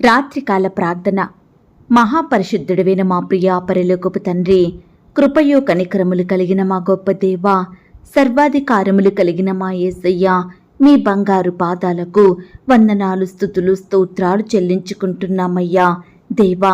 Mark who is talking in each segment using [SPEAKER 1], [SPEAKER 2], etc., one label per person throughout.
[SPEAKER 1] రాత్రికాల ప్రార్థన. మహాపరిశుద్ధుడివైన మా ప్రియ పరలోకపు తండ్రి కృపయో కనికరములు కలిగిన మా గొప్ప దేవా సర్వాధికారములు కలిగిన మా యేసయ్య మీ బంగారు పాదాలకు వందనాలు స్థుతులు స్తోత్రాలు చెల్లించుకుంటున్నామయ్యా. దేవా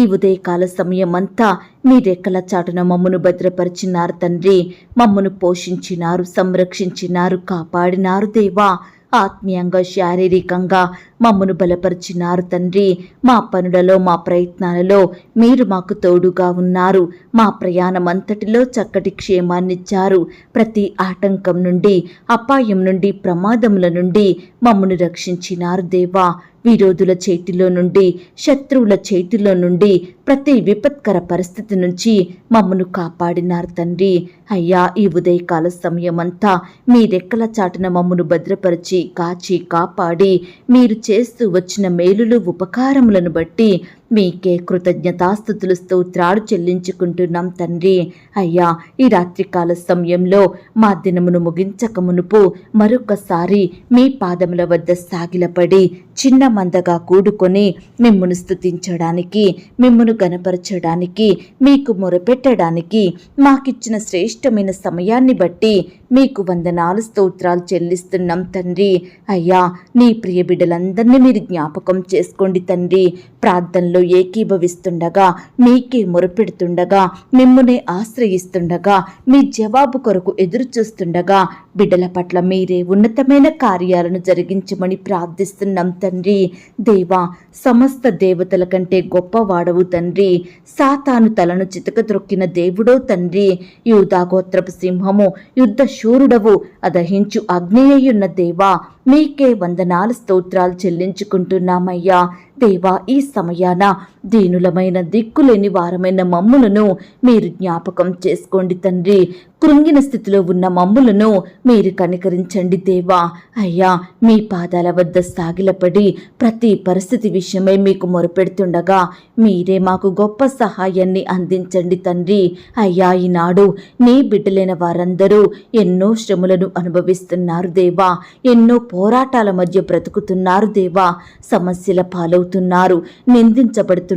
[SPEAKER 1] ఈ ఉదయకాల సమయమంతా మీ రెక్కల చాటున మమ్మను భద్రపరిచినారు తండ్రి. మమ్మను పోషించినారు సంరక్షించినారు కాపాడినారు దేవా. ఆత్మీయంగా శారీరకంగా మమ్మను బలపరిచినారు తండ్రి. మా పనులలో మా ప్రయత్నాలలో మీరు మాకు తోడుగా ఉన్నారు. మా ప్రయాణం అంతటిలో చక్కటి క్షేమాన్నిచ్చారు. ప్రతి ఆటంకం నుండి అపాయం నుండి ప్రమాదముల నుండి మమ్మను రక్షించినారు దేవా. విరోధుల చేతిలో నుండి శత్రువుల చేతిలో నుండి ప్రతి విపత్కర పరిస్థితి నుంచి మమ్మను కాపాడినారు తండ్రి. అయ్యా ఈ ఉదయకాల సమయమంతా మీ రెక్కల చాటున మమ్మను భద్రపరిచి కాచి కాపాడి మీరు చేస్తూ వచ్చిన మేలులు ఉపకారములను బట్టి మీకే కృతజ్ఞతాస్థుతులు స్తోత్రాలు చెల్లించుకుంటున్నాం తండ్రి. అయ్యా ఈ రాత్రికాల సమయంలో మా దినమును ముగించక మునుపు మరొకసారి మీ పాదముల వద్ద సాగిలపడి చిన్న మందగా కూడుకొని మిమ్మును స్తుతించడానికి మిమ్మును గనపరచడానికి మీకు మొరపెట్టడానికి మాకిచ్చిన శ్రేష్టమైన సమయాన్ని బట్టి మీకు వందనాలు స్తోత్రాలు చెల్లిస్తున్నాం తండ్రి. అయ్యా నీ ప్రియ బిడ్డలందరినీ మీరు జ్ఞాపకం చేసుకోండి తండ్రి. ప్రార్థనలో ఏకీభవిస్తుండగా మీకే మొరపెడుతుండగా మిమ్మల్ని ఆశ్రయిస్తుండగా మీ జవాబు కొరకు ఎదురు చూస్తుండగా బిడ్డల పట్ల మీరే ఉన్నతమైన కార్యాలను జరిగించమని ప్రార్థిస్తున్నాం తండ్రి. దేవా సమస్త దేవతల కంటే గొప్పవాడవు తండ్రి. సాతాను తలను చితకద్రొక్కిన దేవుడో తండ్రి. యూధాగోత్రపు సింహము యుద్ధ శూరుడవు. అదహించు అగ్నేయున్న దేవా మీకే వందనాలు స్తోత్రాలు చెల్లించుకుంటున్నామయ్యా. దేవా ఈ సమయాన దీనులమైన దిక్కులేని వారమైన మమ్ములను మీరు జ్ఞాపకం చేసుకోండి తండ్రి. కృంగిన స్థితిలో ఉన్న మమ్ములను మీరు కనికరించండి దేవా. అయ్యా మీ పాదాల వద్ద సాగిలపడి ప్రతి పరిస్థితి విషయమై మీకు మొరపెడుతుండగా మీరే మాకు గొప్ప సహాయాన్ని అందించండి తండ్రి. అయ్యా ఈనాడు నీ బిడ్డలైన వారందరూ ఎన్నో శ్రమలను అనుభవిస్తున్నారు దేవా. ఎన్నో పోరాటాల మధ్య బ్రతుకుతున్నారు దేవా. సమస్యల పాలవుతున్నారు నిందించబడుతున్నారు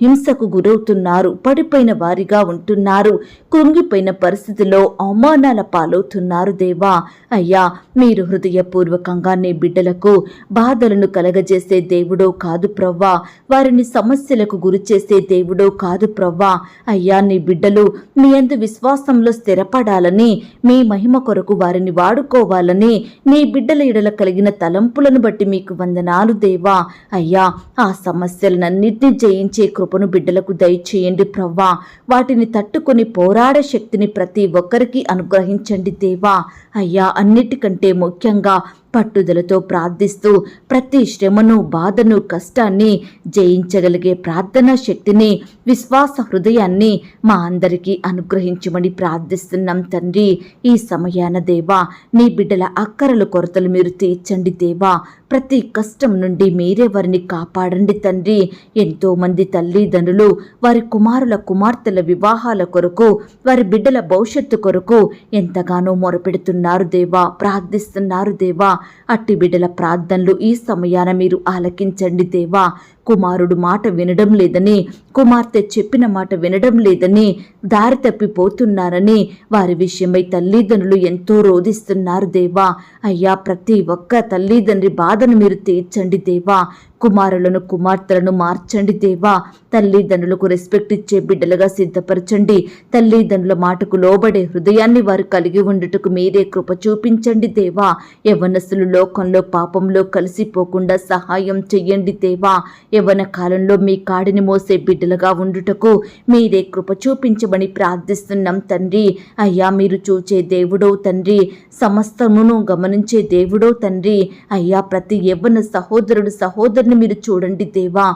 [SPEAKER 1] హింసకు గురవుతున్నారు పడిపోయిన వారిగా ఉంటున్నారు కృంగిపోయిన పరిస్థితిలో అవమానాల పాలవుతున్నారు దేవా. అయ్యా మీరు హృదయపూర్వకంగా నీ బిడ్డలకు బాధలను కలగజేసే దేవుడో కాదు ప్రవ్వా. వారిని సమస్యలకు గురిచేసే దేవుడో కాదు ప్రవ్వా. అయ్యా నీ బిడ్డలు మీ అందు విశ్వాసంలో స్థిరపడాలని మీ మహిమ కొరకు వారిని వాడుకోవాలని నీ బిడ్డల ఎడల కలిగిన తలంపులను బట్టి మీకు వందనాలు దేవా. అయ్యా ఆ సమస్యలనన్నిటినీ జయించే కృపను బిడ్డలకు దయచేయండి ప్రవ్వా. వాటిని తట్టుకొని పోరాడే శక్తిని ప్రతి ఒక్కరికి అనుగ్రహించండి దేవా. అయ్యా అన్నిటికంటే ముఖ్యంగా పట్టుదలతో ప్రార్థిస్తూ ప్రతి శ్రమను బాధను కష్టాన్ని జయించగలిగే ప్రార్థనా శక్తిని విశ్వాస హృదయాన్ని మా అందరికీ అనుగ్రహించమని ప్రార్థిస్తున్నాం తండ్రి. ఈ సమయాన దేవా నీ బిడ్డల అక్కరల కొరతలు మీరు తీర్చండి దేవా. ప్రతి కష్టం నుండి మీరే వారిని కాపాడండి తండ్రి. ఎంతో మంది తల్లిదండ్రులు వారి కుమారుల కుమార్తెల వివాహాల కొరకు వారి బిడ్డల భవిష్యత్తు కొరకు ఎంతగానో మొరపెడుతున్నారు దేవా. ప్రార్థిస్తున్నారు దేవా. అట్టి బిడ్డల ప్రార్థనలు ఈ సమయాన మీరు ఆలకించండి దేవా. కుమారుడు మాట వినడం లేదని కుమార్తె చెప్పిన మాట వినడం లేదని దారి తప్పిపోతున్నారని వారి విషయమై తల్లిదండ్రులు ఎంతో రోధిస్తున్నారు దేవా. అయ్యా ప్రతి ఒక్క తల్లిదండ్రి బాధను మీరు తీర్చండి దేవా. కుమారులను కుమార్తెలను మార్చండి దేవా. తల్లిదండ్రులకు రెస్పెక్ట్ ఇచ్చే బిడ్డలుగా సిద్ధపరచండి. తల్లిదండ్రుల మాటకు లోబడే హృదయాన్ని వారు కలిగి ఉండటకు మీరే కృప చూపించండి దేవా. యవనస్సులు లోకంలో పాపంలో కలిసిపోకుండా సహాయం చెయ్యండి దేవా. యవన కాలంలో మీ కాడిని మోసే బిడ్డలుగా ఉండుటకు మీరే కృప చూపించమని ప్రార్థిస్తున్నాం తండ్రి. అయ్యా మీరు చూచే దేవుడో తండ్రి. సమస్తమును గమనించే దేవుడో తండ్రి. అయ్యా ప్రతి యవ్వన సహోదరుడు సహోదరుని మీరు చూడండి దేవా.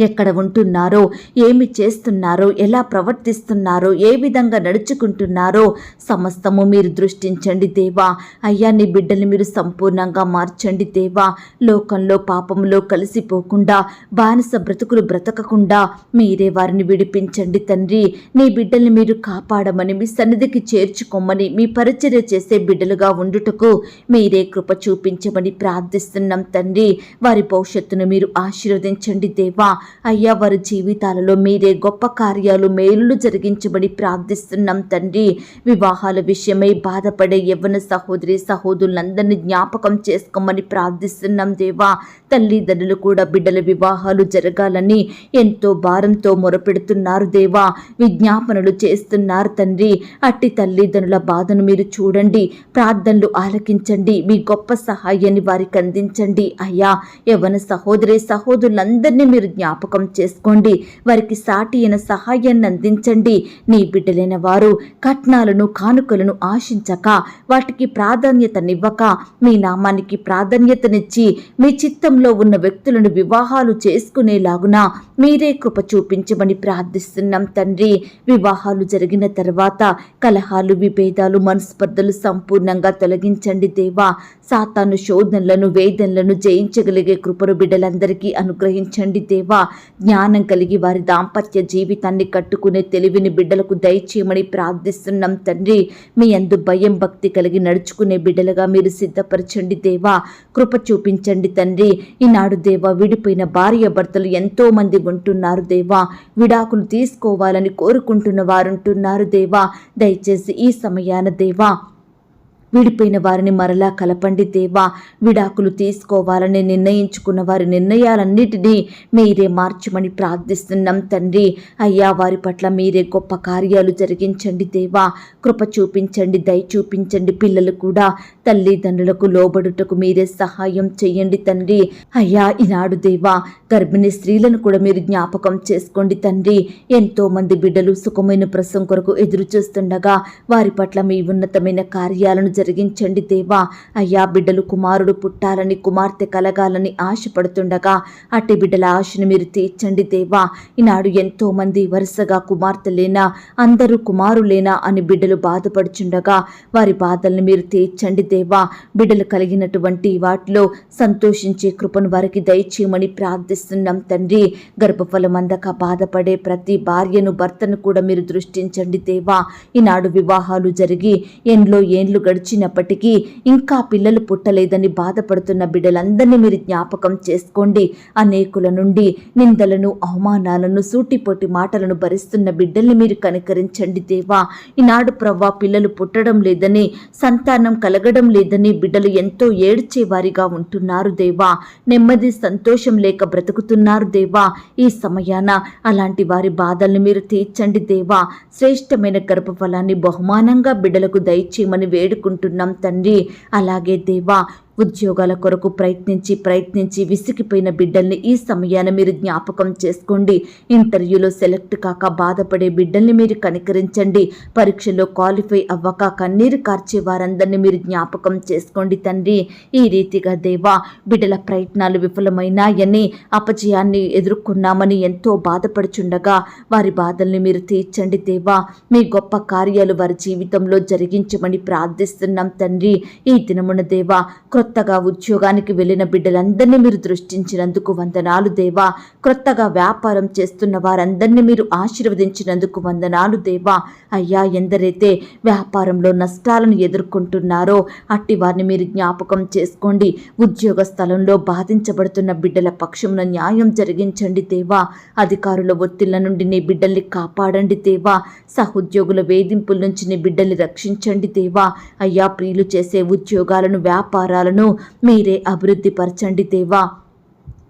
[SPEAKER 1] ఎక్కడ ఉంటున్నారో ఏమి చేస్తున్నారో ఎలా ప్రవర్తిస్తున్నారో ఏ విధంగా నడుచుకుంటున్నారో సమస్తము మీరు దృష్టించండి దేవా. అయ్యా నీ బిడ్డలు మీరు సంపూర్ణంగా మార్చండి దేవా. లోకంలో పాపంలో కలిసిపోకుండా బానిస బ్రతుకులు బ్రతకకుండా మీరే వారిని విడిపించండి తండ్రి. నీ బిడ్డల్ని మీరు కాపాడమని మీ సన్నిధికి చేర్చుకోమని మీ పరిచర్య చేసే బిడ్డలుగా ఉండుటకు మీరే కృప చూపించమని ప్రార్థిస్తున్నాం తండ్రి. వారి భవిష్యత్తును మీరు ఆశీర్వదించండి దేవా. అయ్యా వారి జీవితాలలో మీరే గొప్ప కార్యాలు మేలులు జరిగించబడి ప్రార్థిస్తున్నాం తండ్రి. వివాహాల విషయమై బాధపడే యవ్వన సహోదరి సహోదరులందరినీ జ్ఞాపకం చేసుకోమని ప్రార్థిస్తున్నాం దేవా. తల్లిదండ్రులు కూడా బిడ్డల వివాహాలు జరగాలని ఎంతో భారంతో మొరపెడుతున్నారు దేవా. విజ్ఞాపనలు చేస్తున్నారు తండ్రి. అట్టి తల్లిదండ్రుల బాధను మీరు చూడండి ప్రార్థనలు ఆలకించండి మీ గొప్ప సహాయాన్ని వారికి అందించండి. అయ్యా యవన సహోదరి సహోదరులందరినీ మీరు జ్ఞాపకం చేసుకోండి. వారికి సాటి అయిన సహాయాన్ని అందించండి. నీ బిడ్డలైన వారు కట్నాలను కానుకలను ఆశించక వాటికి ప్రాధాన్యతనివ్వక మీ నామానికి ప్రాధాన్యతనిచ్చి మీ చిత్తంలో ఉన్న వ్యక్తులను వివాహాలు చేసుకునేలాగున మీరే కృప చూపించమని ప్రార్థిస్తున్నాం తండ్రి. వివాహాలు జరిగిన తర్వాత కలహాలు విభేదాలు మనస్పర్ధలు సంపూర్ణంగా తొలగించండి దేవా. సాతాను శోధనలను వేదనలను జయించగలిగే కృపను బిడ్డలందరికీ అనుగ్రహించండి దేవా. జ్ఞానం కలిగి వారి దాంపత్య జీవితాన్ని కట్టుకునే తెలివిని బిడ్డలకు దయచేయమని ప్రార్థిస్తున్నాం తండ్రి. మీ అందు భయం భక్తి కలిగి నడుచుకునే బిడ్డలుగా మీరు సిద్ధపరచండి దేవా. కృప చూపించండి తండ్రి. ఈనాడు దేవా విడిపోయిన భార్య భర్తలు ఎంతో మంది ఉంటున్నారు దేవా. విడాకులు తీసుకోవాలని కోరుకుంటున్న వారుంటున్నారు దేవా. దయచేసి ఈ సమయాన దేవా విడిపోయిన వారిని మరలా కలపండి దేవా. విడాకులు తీసుకోవాలని నిర్ణయించుకున్న వారి నిర్ణయాలన్నిటినీ మీరే మార్చమని ప్రార్థిస్తున్నాం తండ్రి. అయ్యా వారి పట్ల మీరే గొప్ప కార్యాలు జరిగించండి దేవా. కృప చూపించండి దయ చూపించండి పిల్లలు కూడా. తల్లిదండ్రులకు లోబడుటకు మీరే సహాయం చేయండి తండ్రి. అయ్యా ఈనాడు దేవా గర్భిణీ స్త్రీలను కూడా మీరు జ్ఞాపకం చేసుకోండి తండ్రి. ఎంతో మంది బిడ్డలు సుఖమైన ప్రసం కొరకు ఎదురు చూస్తుండగా వారి పట్ల మీ ఉన్నతమైన కార్యాలను జరిగించండి దేవా. అయ్యా బిడ్డలు కుమారుడు పుట్టాలని కుమార్తె కలగాలని ఆశపడుతుండగా అట్టి బిడ్డల ఆశను మీరు తీర్చండి దేవా. ఈనాడు ఎంతో మంది వరుసగా కుమార్తెలేనా అందరూ కుమారులేనా అని బిడ్డలు బాధపడుచుండగా వారి బాధల్ని మీరు తీర్చండి దేవా. బిడ్డలు కలిగినటువంటి వాటిలో సంతోషించే కృపను వారికి దయచేయమని ప్రార్థిస్తున్నాం తండ్రి. గర్భఫలం అందక బాధపడే ప్రతి భార్యను భర్తను కూడా మీరు దృష్టించండి దేవా. ఈనాడు వివాహాలు జరిగి ఎండ్లో ఏండ్లు గడిచి గడిచినప్పటికీ ఇంకా పిల్లలు పుట్టలేదని బాధపడుతున్న బిడ్డలందరినీ మీరు జ్ఞాపకం చేసుకోండి. అనేకుల నుండి నిందలను అవమానాలను సూటిపోటి మాటలను భరిస్తున్న బిడ్డల్ని మీరు కనికరించండి దేవా. ఈనాడు ప్రవ్వా పిల్లలు పుట్టడం లేదని సంతానం కలగడం లేదని బిడ్డలు ఎంతో ఏడ్చే వారిగా ఉంటున్నారు దేవా. నెమ్మది సంతోషం లేక బ్రతుకుతున్నారు దేవా. ఈ సమయాన అలాంటి వారి బాధల్ని మీరు తీర్చండి దేవా. శ్రేష్టమైన గర్భఫలాన్ని బహుమానంగా బిడ్డలకు దయచేయమని వేడుకుంటున్నాం తండ్రి. అలాగే దేవా ఉద్యోగాల కొరకు ప్రయత్నించి ప్రయత్నించి విసిగిపోయిన బిడ్డల్ని ఈ సమయాన మీరు జ్ఞాపకం చేసుకోండి. ఇంటర్వ్యూలో సెలెక్ట్ కాక బాధపడే బిడ్డల్ని మీరు కనికరించండి. పరీక్షలో క్వాలిఫై అవ్వక కన్నీరు కార్చే వారందరినీ మీరు జ్ఞాపకం చేసుకోండి తండ్రి. ఈ రీతిగా దేవా బిడ్డల ప్రయత్నాలు విఫలమైనాయని అపజయాన్ని ఎదుర్కొన్నామని ఎంతో బాధపడుచుండగా వారి బాధల్ని మీరు తీర్చండి దేవా. మీ గొప్ప కార్యాలు వారి జీవితంలో జరిగించమని ప్రార్థిస్తున్నాం తండ్రి. ఈ దినమున దేవా క్రొత్తగా ఉద్యోగానికి వెళ్ళిన బిడ్డలందరినీ మీరు దృష్టించినందుకు వందనాలు దేవా. క్రొత్తగా వ్యాపారం చేస్తున్న వారందరినీ మీరు ఆశీర్వదించినందుకు వందనాలు దేవా. అయ్యా ఎందరైతే వ్యాపారంలో నష్టాలను ఎదుర్కొంటున్నారో అట్టి వారిని మీరు జ్ఞాపకం చేసుకోండి. ఉద్యోగ స్థలంలో బాధించబడుతున్న బిడ్డల పక్షమున న్యాయం జరిగించండి దేవా. అధికారుల ఒత్తిళ్ళ నుండి నీ బిడ్డల్ని కాపాడండి దేవా. సహోద్యోగుల వేధింపుల నుంచి నీ బిడ్డల్ని రక్షించండి దేవా. అయ్యా ప్రియులు చేసే ఉద్యోగాలను వ్యాపారాలను మీరే అభివృద్ధిపరచండి దేవా.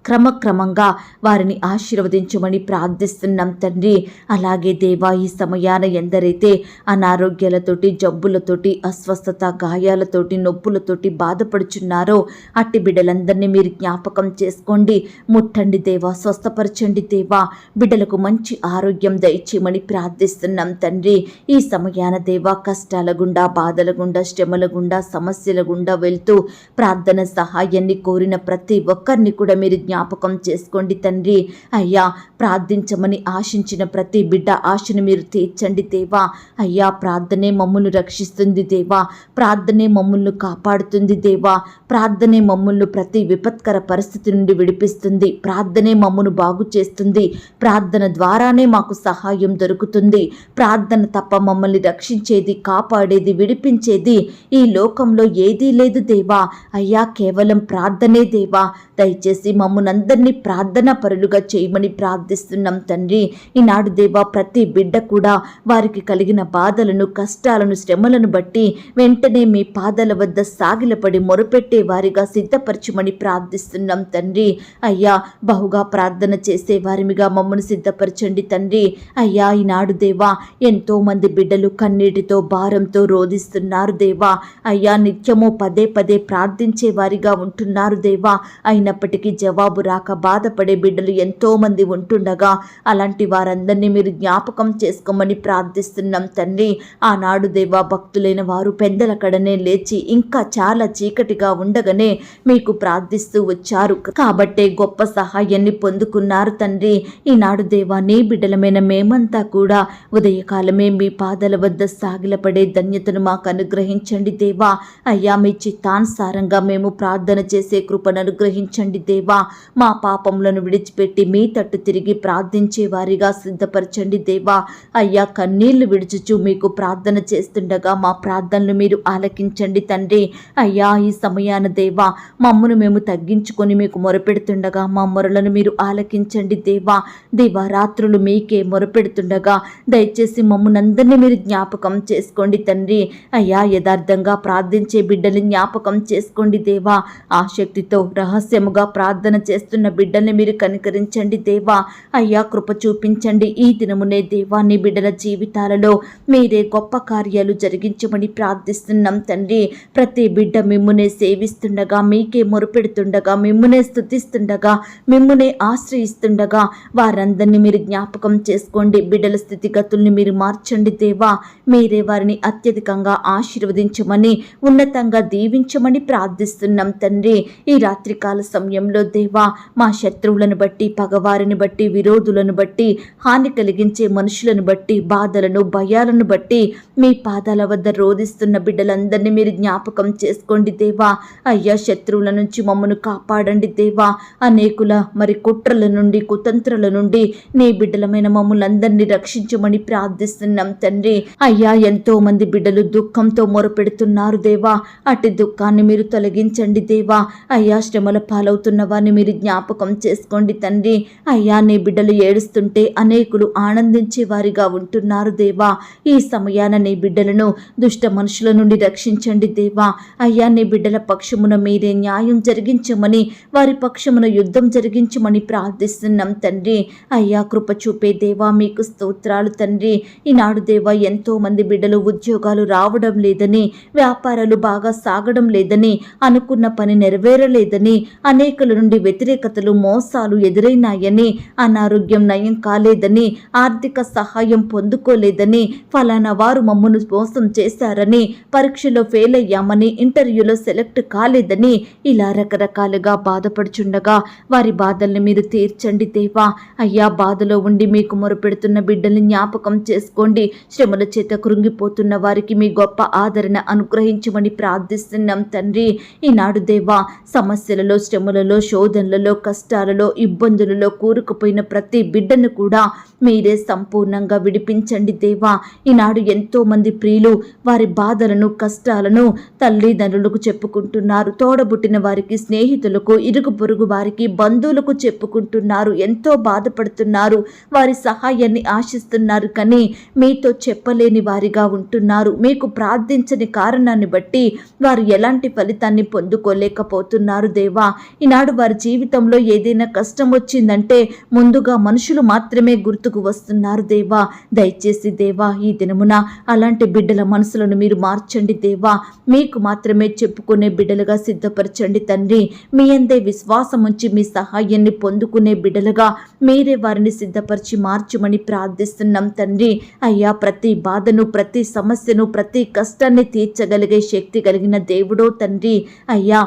[SPEAKER 1] క్రమక్రమంగా వారిని ఆశీర్వదించమని ప్రార్థిస్తున్నాం తండ్రి. అలాగే దేవా ఈ సమయాన ఎందరైతే అనారోగ్యాలతోటి జబ్బులతోటి అస్వస్థత గాయాలతోటి నొప్పులతోటి బాధపడుచున్నారో అట్టి బిడ్డలందరినీ మీరు జ్ఞాపకం చేసుకోండి. ముట్టండి దేవా స్వస్థపరచండి దేవా. బిడ్డలకు మంచి ఆరోగ్యం దయచేయమని ప్రార్థిస్తున్నాం తండ్రి. ఈ సమయాన దేవా కష్టాల గుండా బాధల గుండా శ్రమల గుండా సమస్యల గుండా వెళ్తూ ప్రార్థన సహాయాన్ని కోరిన ప్రతి ఒక్కరిని కూడా మీరు జ్ఞాపకం జ్ఞాపకం చేసుకోండి తండ్రి. అయ్యా ప్రార్థించమని ఆశించిన ప్రతి బిడ్డ ఆశను మీరు తీర్చండి దేవా. అయ్యా ప్రార్థనే మమ్మల్ని రక్షిస్తుంది దేవా. ప్రార్థనే మమ్మల్ని కాపాడుతుంది దేవా. ప్రార్థనే మమ్మల్ని ప్రతి విపత్కర పరిస్థితి నుండి విడిపిస్తుంది. ప్రార్థనే మమ్మను బాగు చేస్తుంది. ప్రార్థన ద్వారానే మాకు సహాయం దొరుకుతుంది. ప్రార్థన తప్ప మమ్మల్ని రక్షించేది కాపాడేది విడిపించేది ఈ లోకంలో ఏదీ లేదు దేవా. అయ్యా కేవలం ప్రార్థనే దేవా. దయచేసి మమ్మల్ని ప్రార్థన పరులుగా చేయమని ప్రార్థిస్తున్నాం తండ్రి. ఈనాడు దేవా ప్రతి బిడ్డ కూడా వారికి కలిగిన బాధలను కష్టాలను శ్రమలను బట్టి వెంటనే మీ పాదాల వద్ద సాగిలపడి మొరపెట్టే వారిగా సిద్ధపరచమని ప్రార్థిస్తున్నాం తండ్రి. అయ్యా బహుగా ప్రార్థన చేసే వారిమిగా మమ్మల్ని సిద్ధపరచండి తండ్రి. అయ్యా ఈనాడు దేవా ఎంతో మంది బిడ్డలు కన్నీటితో భారంతో రోధిస్తున్నారు దేవా. అయ్యా నిత్యము పదే పదే ప్రార్థించే వారిగా ఉంటున్నారు దేవా. అయినప్పటికీ జవాబు రాక బాధపడే బిడ్డలు ఎంతోమంది ఉంటుండగా అలాంటి వారందరినీ మీరు జ్ఞాపకం చేసుకోమని ప్రార్థిస్తున్నాం తండ్రి. ఆనాడు దేవా భక్తులైన వారు పెద్దల కడనే లేచి ఇంకా చాలా చీకటిగా ఉండగానే మీకు ప్రార్థిస్తూ వచ్చారు. కాబట్టే గొప్ప సహాయాన్ని పొందుకున్నారు తండ్రి. ఈనాడు దేవా నీ బిడ్డలమైన మేమంతా కూడా ఉదయకాలమే మీ పాదాల వద్ద సాగిలపడే ధన్యతను మాకు అనుగ్రహించండి దేవా. అయ్యా మీ చిత్తానుసారంగా మేము ప్రార్థన చేసే కృపను అనుగ్రహించండి దేవా. మా పాపములను విడిచిపెట్టి మీ తట్టు తిరిగి ప్రార్థించే వారిగా సిద్ధపరచండి దేవా. అయ్యా కన్నీళ్ళు విడిచుచు మీకు ప్రార్థన చేస్తుండగా మా ప్రార్థనలు మీరు ఆలకించండి తండ్రి. అయ్యా ఈ సమయాన దేవా మమ్మను మేము తగ్గించుకొని మీకు మొరపెడుతుండగా మా మొరలను మీరు ఆలకించండి దేవా. దివారాత్రులు మీకే మొరపెడుతుండగా దయచేసి మమ్మల్ని మీరు జ్ఞాపకం చేసుకోండి తండ్రి. అయ్యా యథార్థంగా ప్రార్థించే బిడ్డలు జ్ఞాపకం చేసుకోండి దేవా. ఆసక్తితో రహస్యముగా ప్రార్థన చేస్తున్న బిడ్డల్ని మీరు కనికరించండి దేవా. అయ్యా కృప చూపించండి. ఈ దినమునే దేవా నీ బిడ్డల జీవితాలలో మీరే గొప్ప కార్యాలు జరిగించమని ప్రార్థిస్తున్నాం తండ్రి. ప్రతి బిడ్డ మిమ్మునే సేవిస్తుండగా మీకే మొరుపెడుతుండగా మిమ్మునే స్థుతిస్తుండగా మిమ్మునే ఆశ్రయిస్తుండగా వారందరినీ మీరు జ్ఞాపకం చేసుకోండి. బిడ్డల స్థితిగతుల్ని మీరు మార్చండి దేవా. మీరే వారిని అత్యధికంగా ఆశీర్వదించమని ఉన్నతంగా దీవించమని ప్రార్థిస్తున్నాం తండ్రి. ఈ రాత్రికాల సమయంలో దేవ మా శత్రువులను బట్టి పగవారిని బట్టి విరోధులను బట్టి హాని కలిగించే మనుషులను బట్టి బాధలను భయాలను బట్టి మీ పాదాల వద్ద రోధిస్తున్న బిడ్డలందరినీ మీరు జ్ఞాపకం చేసుకోండి దేవా. అయ్యా శత్రువుల నుంచి మమ్మను కాపాడండి దేవా. అనేకుల మరి కుట్రల నుండి కుతంత్రల నుండి నీ బిడ్డలమైన మమ్మల్ని రక్షించమని ప్రార్థిస్తున్నాం తండ్రి. అయ్యా ఎంతో మంది బిడ్డలు దుఃఖంతో మొరపెడుతున్నారు దేవా. అట్టి దుఃఖాన్ని మీరు తొలగించండి దేవా. అయ్యా శ్రమల పాలవుతున్న వారిని మీరు జ్ఞాపకం చేసుకోండి తండ్రి. అయ్యా నీ బిడ్డలు ఏడుస్తుంటే అనేకులు ఆనందించే వారిగా ఉంటున్నారు దేవా. ఈ సమయాన నీ బిడ్డలను దుష్ట మనుషుల నుండి రక్షించండి దేవా. అయ్యా నీ బిడ్డల పక్షమున మీరే న్యాయం జరిగించమని వారి పక్షమున యుద్ధం జరిగించమని ప్రార్థిస్తున్నాం తండ్రి. అయ్యా కృప చూపే దేవా మీకు స్తోత్రాలు తండ్రి. ఈనాడు దేవా ఎంతో మంది బిడ్డలు ఉద్యోగాలు రావడం లేదని వ్యాపారాలు బాగా సాగడం లేదని అనుకున్న పని నెరవేరలేదని అనేకుల నుండి వ్యతిరేకతలు మోసాలు ఎదురైనాయని అనారోగ్యం నయం కాలేదని ఆర్థిక సహాయం పొందుకోలేదని ఫలానా వారు మమ్మను మోసం చేశారని పరీక్షలో ఫెయిల్ అయ్యామని ఇంటర్వ్యూలో సెలెక్ట్ కాలేదని ఇలా రకరకాలుగా బాధపడుచుండగా వారి బాధల్ని మీరు తీర్చండి దేవా. అయ్యా బాధలో ఉండి మీకు మొరపెడుతున్న బిడ్డల్ని జ్ఞాపకం చేసుకోండి. శ్రమల చేత కృంగిపోతున్న వారికి మీ గొప్ప ఆదరణ అనుగ్రహించమని ప్రార్థిస్తున్నాం తండ్రి. ఈనాడు దేవా సమస్యలలో శ్రమలలో శోధనలలో కష్టాలలో ఇబ్బందులలో కూరుకుపోయిన ప్రతి బిడ్డను కూడా మీరే సంపూర్ణంగా విడిపించండి దేవా. ఈనాడు ఎంతో మంది ప్రియులు వారి బాధలను కష్టాలను తల్లిదండ్రులకు చెప్పుకుంటున్నారు. తోడబుట్టిన వారికి స్నేహితులకు ఇరుగు పొరుగు వారికి బంధువులకు చెప్పుకుంటున్నారు. ఎంతో బాధపడుతున్నారు. వారి సహాయాన్ని ఆశిస్తున్నారు కానీ మీతో చెప్పలేని వారిగా ఉంటున్నారు. మీకు ప్రార్థించని కారణాన్ని బట్టి వారు ఎలాంటి ఫలితాన్ని పొందుకోలేకపోతున్నారు దేవా. ఈనాడు వారి జీవితంలో ఏదైనా కష్టం వచ్చిందంటే ముందుగా మనుషులు మాత్రమే గుర్తుకు వస్తున్నారు దేవా. దయచేసి దేవా ఈ దినమున అలాంటి బిడ్డల మనసులను మీరు మార్చండి దేవా. మీకు మాత్రమే చెప్పుకునే బిడ్డలుగా సిద్ధపరచండి తండ్రి. మీ అందే విశ్వాసం ఉంచి మీ సహాయాన్ని పొందుకునే బిడ్డలుగా మీరే వారిని సిద్ధపరిచి మార్చమని ప్రార్థిస్తున్నాం తండ్రి. అయ్యా ప్రతి బాధను ప్రతి సమస్యను ప్రతి కష్టాన్ని తీర్చగలిగే శక్తి కలిగిన దేవుడో తండ్రి. అయ్యా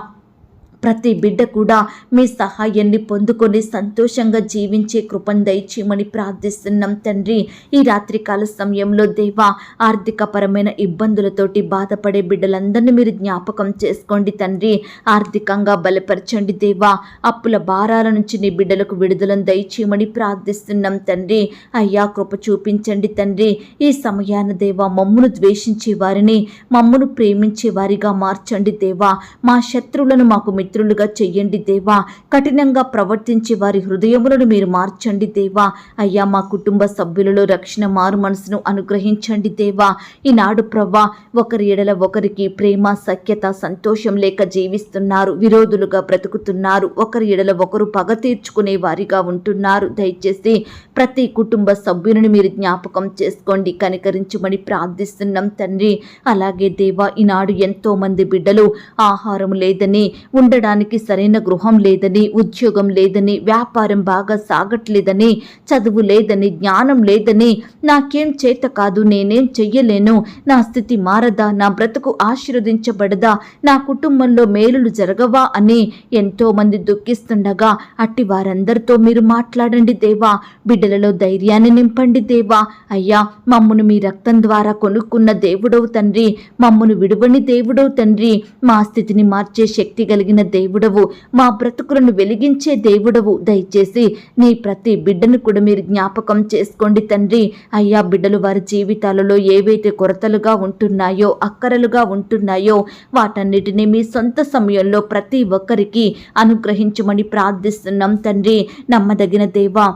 [SPEAKER 1] ప్రతి బిడ్డ కూడా మీ సహాయాన్ని పొందుకొని సంతోషంగా జీవించే కృపను దయచేయమని ప్రార్థిస్తున్నాం తండ్రి. ఈ రాత్రికాల సమయంలో దేవా ఆర్థికపరమైన ఇబ్బందులతోటి బాధపడే బిడ్డలందరినీ మీరు జ్ఞాపకం చేసుకోండి తండ్రి. ఆర్థికంగా బలపరచండి దేవా. అప్పుల భారాల నుంచి నీ బిడ్డలకు విడుదలను దయచేయమని ప్రార్థిస్తున్నాం తండ్రి. అయ్యా కృప చూపించండి తండ్రి. ఈ సమయాన దేవా మమ్మును ద్వేషించే వారిని మమ్మును ప్రేమించే వారిగా మార్చండి దేవా. మా శత్రువులను మాకు మిత్రులుగా చెయ్యండి దేవా. కఠినంగా ప్రవర్తించే వారి హృదయములను మీరు మార్చండి దేవా. అయ్యా మా కుటుంబ సభ్యులలో రక్షణ మారు మనసును అనుగ్రహించండి దేవా. ఈనాడు ప్రవ్వా ఒకరి ఎడల ఒకరికి ప్రేమ సఖ్యత సంతోషం లేక జీవిస్తున్నారు విరోధులుగా బ్రతుకుతున్నారు ఒకరి ఎడల ఒకరు పగ తీర్చుకునే వారిగా ఉంటున్నారు. దయచేసి ప్రతి కుటుంబ సభ్యులను మీరు జ్ఞాపకం చేసుకోండి కనికరించమని ప్రార్థిస్తున్నాం తండ్రి. అలాగే దేవా ఈనాడు ఎంతో మంది బిడ్డలు ఆహారం లేదని ఉండ ఉండడానికి సరైన గృహం లేదని ఉద్యోగం లేదని వ్యాపారం బాగా సాగట్లేదని చదువు లేదని జ్ఞానం లేదని నాకేం చేత కాదు నేనేం చెయ్యలేను నా స్థితి మారదా నా బ్రతుకు ఆశీర్వదించబడదా నా కుటుంబంలో మేలులు జరగవా అని ఎంతో మంది దుఃఖిస్తుండగా అట్టి వారందరితో మీరు మాట్లాడండి దేవా బిడ్డలలో ధైర్యాన్ని నింపండి దేవా. అయ్యా మమ్మను మీ రక్తం ద్వారా కొనుక్కున్న దేవుడవు తండ్రి మమ్మను విడువని దేవుడవు తండ్రి మా స్థితిని మార్చే శక్తి కలిగిన దేవుడవు. మా బ్రతుకులను వెలిగించే దేవుడవు. దయచేసి నీ ప్రతి బిడ్డను కూడా మీరు జ్ఞాపకం చేసుకోండి తండ్రి. అయ్యా బిడ్డలు వారి జీవితాలలో ఏవైతే కొరతలుగా ఉంటున్నాయో అక్కరలుగా ఉంటున్నాయో వాటన్నిటినీ మీ సొంత సమయంలో ప్రతి ఒక్కరికి అనుగ్రహించమని ప్రార్థిస్తున్నాం తండ్రి. నమ్మదగిన దేవా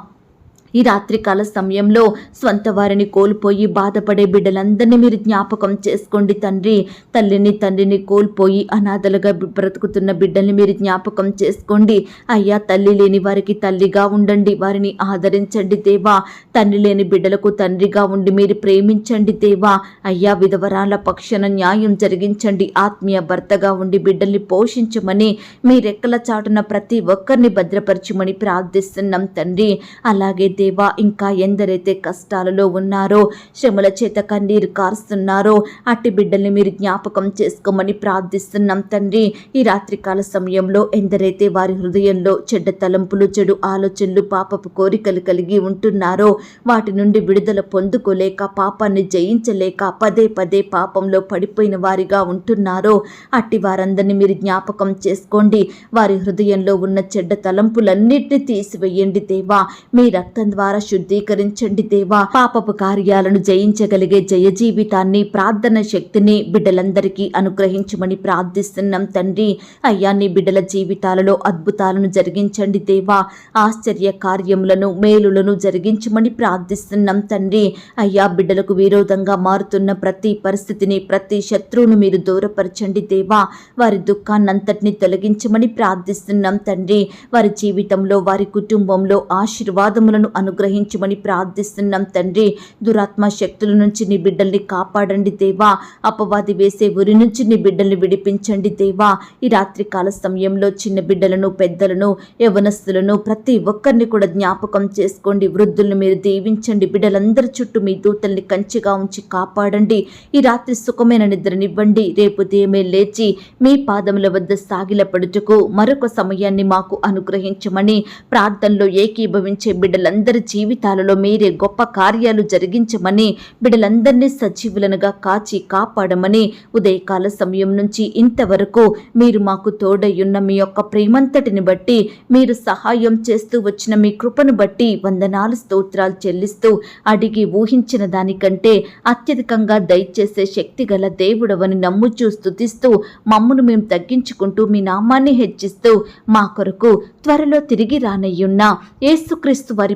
[SPEAKER 1] ఈ రాత్రికాల సమయంలో స్వంత వారిని కోల్పోయి బాధపడే బిడ్డలందరినీ మీరు జ్ఞాపకం చేసుకోండి తండ్రి. తల్లిని తండ్రిని కోల్పోయి అనాథలుగా బ్రతుకుతున్న బిడ్డల్ని మీరు జ్ఞాపకం చేసుకోండి. అయ్యా తల్లి లేని వారికి తల్లిగా ఉండండి. వారిని ఆదరించండి దేవా. తండ్రి లేని బిడ్డలకు తండ్రిగా ఉండి మీరు ప్రేమించండి దేవా. అయ్యా విధవరాల పక్షన న్యాయం జరిగించండి. ఆత్మీయ భర్తగా ఉండి బిడ్డల్ని పోషించమని మీ రెక్కల చాటున ప్రతి ఒక్కరిని భద్రపరచమని ప్రార్థిస్తున్నాం తండ్రి. అలాగే దేవా ఇంకా ఎందరైతే కష్టాలలో ఉన్నారో శ్రమల చేత కన్నీరు కారుస్తున్నారో అట్టి బిడ్డల్ని మీరు జ్ఞాపకం చేసుకోమని ప్రార్థిస్తున్నాం తండ్రి. ఈ రాత్రికాల సమయంలో ఎందరైతే వారి హృదయంలో చెడ్డ తలంపులు చెడు ఆలోచనలు పాపపు కోరికలు కలిగి ఉంటున్నారో వాటి నుండి విడుదల పొందుకోలేక పాపాన్ని జయించలేక పదే పదే పాపంలో పడిపోయిన వారిగా ఉంటున్నారో అట్టి వారందరినీ మీరు జ్ఞాపకం చేసుకోండి. వారి హృదయంలో ఉన్న చెడ్డ తలంపులన్నిటిని తీసివేయండి దేవా. మీ రక్తం ద్వారా శుద్ధీకరించండి దేవా. పాపపు కార్యాలను జయించగలిగే జయ జీవితాన్ని ప్రార్థన శక్తిని బిడ్డలందరికీ అనుగ్రహించమని ప్రార్థిస్తున్నాం తండ్రి. అయ్యా నీ బిడ్డల జీవితాలలో అద్భుతాలను జరిగించండి దేవా. ఆశ్చర్య కార్యములను మేలులను జరిగించమని ప్రార్థిస్తున్నాం తండ్రి. అయ్యా బిడ్డలకు విరోధంగా మారుతున్న ప్రతి పరిస్థితిని ప్రతి శత్రువును మీరు దూరపరచండి దేవా. వారి దుఃఖాన్నంతటిని తొలగించమని ప్రార్థిస్తున్నాం తండ్రి. వారి జీవితంలో వారి కుటుంబంలో ఆశీర్వాదములను అనుగ్రహించమని ప్రార్థిస్తున్నాం తండ్రి. దురాత్మ శక్తుల నుంచి నీ బిడ్డల్ని కాపాడండి దేవా. అపవాది వేసే ఉరి నుంచి నీ బిడ్డల్ని విడిపించండి దేవా. ఈ రాత్రి కాల సమయంలో చిన్న బిడ్డలను పెద్దలను యవనస్తులను ప్రతి ఒక్కరిని కూడా జ్ఞాపకం చేసుకోండి. వృద్ధులను మీరు దీవించండి. బిడ్డలందరి చుట్టూ మీ దూతల్ని కంచిగా ఉంచి కాపాడండి. ఈ రాత్రి సుఖమైన నిద్రనివ్వండి. రేపు దేమే లేచి మీ పాదముల వద్ద సాగిలపడుటకు మరొక సమయాన్ని మాకు అనుగ్రహించమని ప్రార్థనలో ఏకీభవించే బిడ్డలందరూ జీవితాలలో మీరే గొప్ప కార్యాలు జరిగించమని బిడ్డలందరినీ సజీవులనుగా కాచి కాపాడమని ఉదయకాల సమయం నుంచి ఇంతవరకు మీరు మాకు తోడయ్యున్న మీ యొక్క ప్రేమంతటిని బట్టి మీరు సహాయం చేస్తూ వచ్చిన మీ కృపను బట్టి వందనాలు స్తోత్రాలు చెల్లిస్తూ అడిగి ఊహించిన దానికంటే అత్యధికంగా దయచేసే శక్తి గల దేవుడవని నమ్ముచూ స్థుతిస్తూ మమ్మును మేము తగ్గించుకుంటూ మీ నామాన్ని హెచ్చిస్తూ మా కొరకు త్వరలో తిరిగి రానయ్యున్న యేసుక్రీస్తు వారి